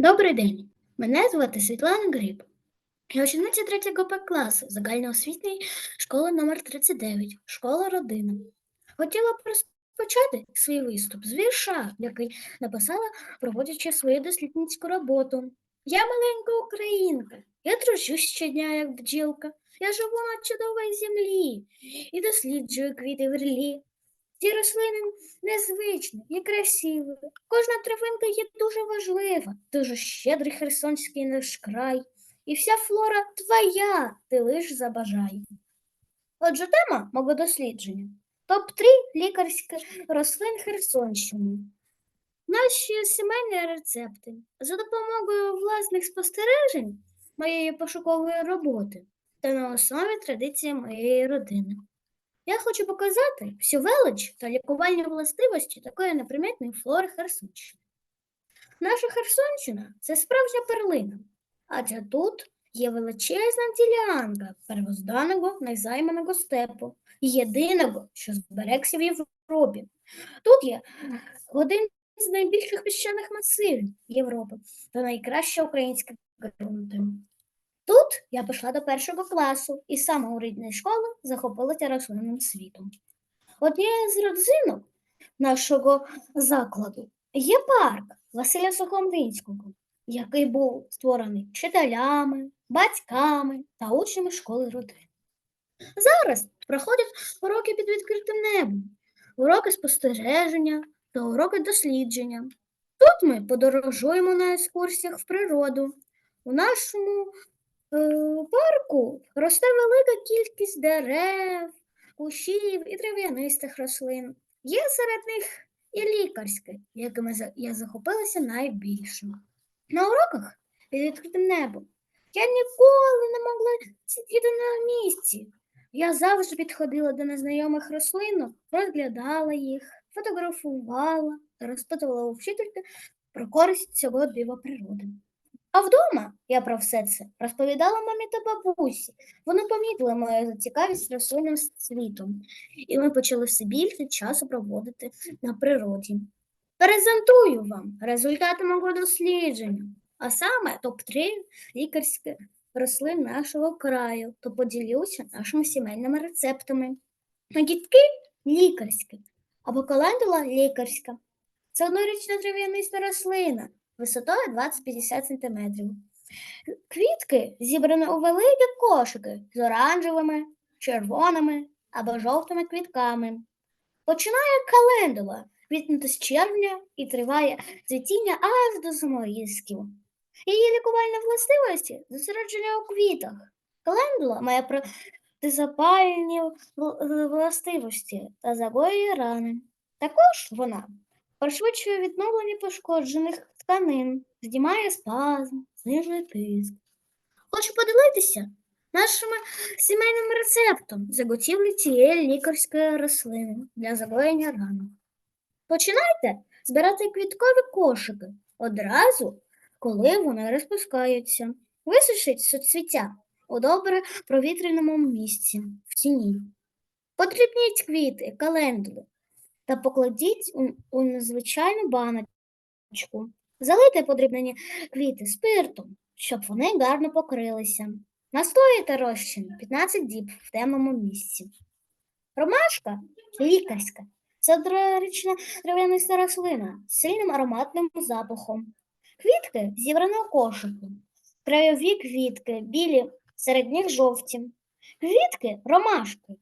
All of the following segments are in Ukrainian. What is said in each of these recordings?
Добрий день. Мене звати Світлана Гриб. Я учениця 3 П класу загальноосвітньої школи номер 39 школа родина. Хотіла б розпочати свій виступ з вірша, який написала, проводячи свою дослідницьку роботу. Я маленька українка, я тружусь щодня, як бджілка. Я живу на чудовій землі і досліджую квіти в рілі. Ці рослини незвичні і красиві. Кожна травинка є дуже важлива, дуже щедрий херсонський наш край. І вся флора твоя, ти лиш забажай. Отже, тема мого дослідження топ-3 лікарських рослин Херсонщини. Наші сімейні рецепти за допомогою власних спостережень моєї пошукової роботи та на основі традиції моєї родини. Я хочу показати всю велич та лікувальні властивості такої непримітної флори Херсонщини. Наша Херсонщина це справжня перлина, адже тут є величезна ділянка первозданого незайманого степу, єдиного, що зберегся в Європі. Тут є один з найбільших піщаних масивів Європи та найкраща українська ґрунти. Тут я пішла до першого класу і з самого рідної школи захопилася рослинним світом. Однією з родзинок нашого закладу є парк Василя Сухомлинського, який був створений вчителями, батьками та учнями школи родини. Зараз проходять уроки під відкритим небом, уроки спостереження та уроки дослідження. Тут ми подорожуємо на екскурсіях в природу. У нашому Е, парку росте велика кількість дерев, кущів і трав'янистих рослин. Є серед них і лікарське, якими я захопилася найбільше. На уроках під відкритим небом я ніколи не могла сидіти на місці. Я завжди підходила до незнайомих рослинок, розглядала їх, фотографувала розпитувала у вчительки про користь цього дива природи. А вдома я про все це розповідала мамі та бабусі. Вони помітили мою зацікавість рослинним світом, і ми почали все більше часу проводити на природі. Презентую вам результати мого дослідження, а саме топ-3 лікарських рослин нашого краю, то поділюся нашими сімейними рецептами. Нагідки лікарські або календула лікарська. Це однорічна трав'яниста рослина висотою 20-50 см. Квітки зібрані у великі кошики з оранжевими, червоними або жовтими квітками. Починає календула квітнути з червня і триває цвітіння аж до саморізків. Її лікувальні властивості зосередження у квітах. Календула має протизапальні властивості та загоює рани. Також вона пришвидшує відновлення пошкоджених тканин, здіймає спазм, знижує тиск. Хочу поділитися нашим сімейним рецептом заготівлі цієї лікарської рослини для загоєння ранок. Починайте збирати квіткові кошики одразу, коли вони розпускаються. Висушіть соцвіття у добре провітряному місці в тіні. Подрібніть квіти, календули та покладіть у, у незвичайну баночку. Залийте подрібнені квіти спиртом, щоб вони гарно покрилися. Настоїте розчин 15 діб в темному місці. Ромашка лікарська. Це доречна трав'яниста рослина з сильним ароматним запахом. Квітки зібрані у кошику. Краєві квітки, білі, серед них жовті. Квітки ромашки.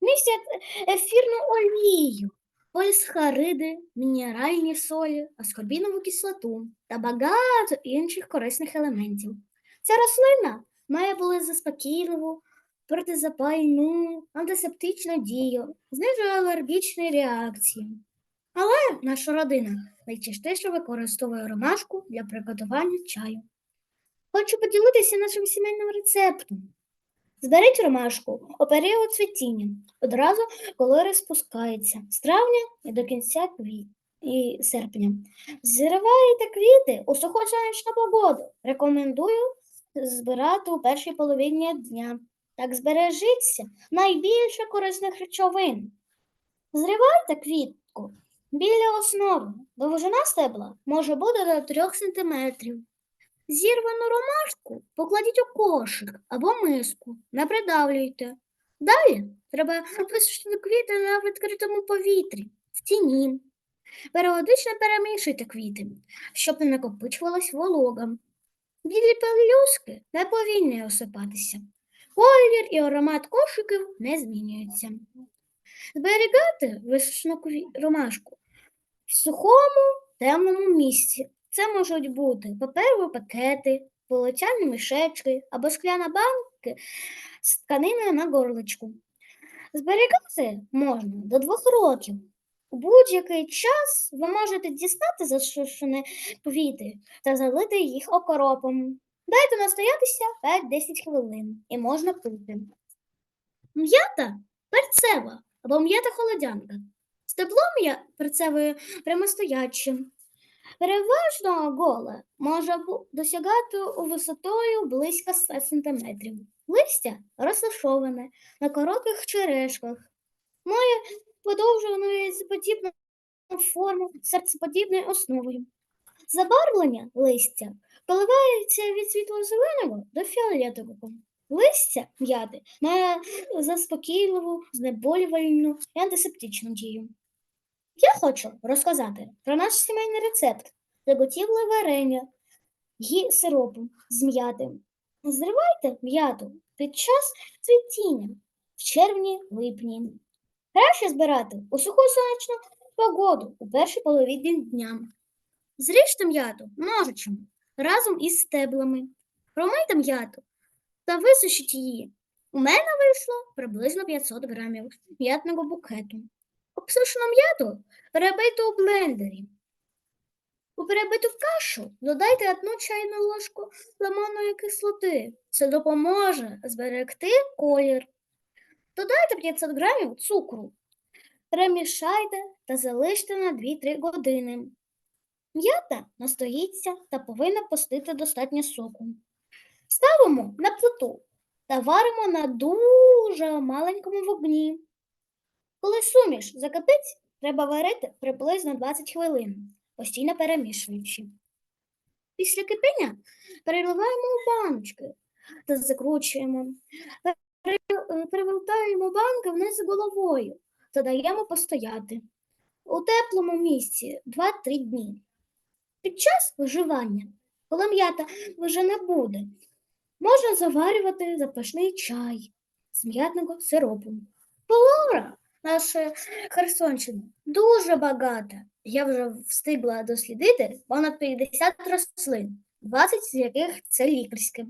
Містять ефірну олію, полісхариди, мінеральні солі, аскорбінову кислоту та багато інших корисних елементів. Ця рослина має заспокійливу, протизапальну, антисептичну дію, знижує алергічні реакції. Але наша родина найчастіше використовує ромашку для приготування чаю. Хочу поділитися нашим сімейним рецептом. Зберіть ромашку у період цвітіння, одразу коли розпускається, з травня і до кінця квіт... і серпня. Зривайте квіти у суху сонячну погоду. Рекомендую збирати у першій половині дня. Так збережіться найбільше корисних речовин. Зривайте квітку біля основи. Довжина стебла може бути до 3 см. Зірвану ромашку покладіть у кошик або миску, не придавлюйте. Далі треба висушити квіти на відкритому повітрі, в тіні. Періодично перемішуйте квіти, щоб не накопичувалась волога. Білі пелюстки не повинні осипатися. Колір і аромат кошиків не змінюються. Зберігати висушену ромашку в сухому темному місці. Це можуть бути паперові пакети, полотяні мішечки або скляна банки з тканиною на горличку. Зберігати можна до двох років. У будь-який час ви можете дістати засушені квіти та залити їх окропом. Дайте настоятися 5-10 хвилин і можна пити. М'ята перцева або м'ята холодянка. Стебло м'я перцевої прямостояче. Переважно голе може досягати висотою близько 100 см. Листя розташоване на коротких черешках, має подовжену яйцеподібну форму з серцеподібною основою. Забарвлення листя коливається від світло-зеленого до фіолетового. Листя м'яти має заспокійливу, знеболювальну і антисептичну дію. Я хочу розказати про наш сімейний рецепт заготівле варення і сиропу з м'яти. Зривайте м'яту під час цвітіння в червні-липні. Краще збирати у суху сонячну погоду у першій половині дня. Зріжте м'яту ножичем разом із стеблами. Промийте м'яту та висушіть її. У мене вийшло приблизно 500 грамів м'ятного букету. Обсушену м'яту перебийте у блендері. У перебиту кашу додайте одну чайну ложку лимонної кислоти. Це допоможе зберегти колір. Додайте 500 грамів цукру. Перемішайте та залиште на 2-3 години. М'ята настоїться та повинна пустити достатньо соку. Ставимо на плиту та варимо на дуже маленькому вогні. Коли суміш закипить, треба варити приблизно 20 хвилин, постійно перемішуючи. Після кипіння переливаємо у баночки та закручуємо. Пере- Перевертаємо банки вниз головою та даємо постояти у теплому місці 2-3 дні. Під час виживання, коли м'ята вже не буде, можна заварювати запашний чай з м'ятного сиропу. Флора нашої Херсонщини дуже багата. Я вже встигла дослідити понад 50 рослин, 20 з яких це лікарські.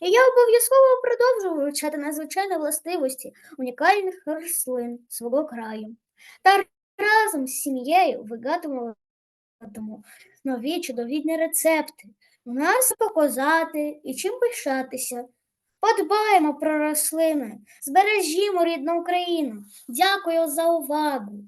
І я обов'язково продовжу вивчати надзвичайні властивості унікальних рослин свого краю. Та разом з сім'єю вигадуватиму нові чудовідні рецепти. У нас показати і чим пишатися. Подбаємо про рослини, збережімо рідну Україну. Дякую за увагу.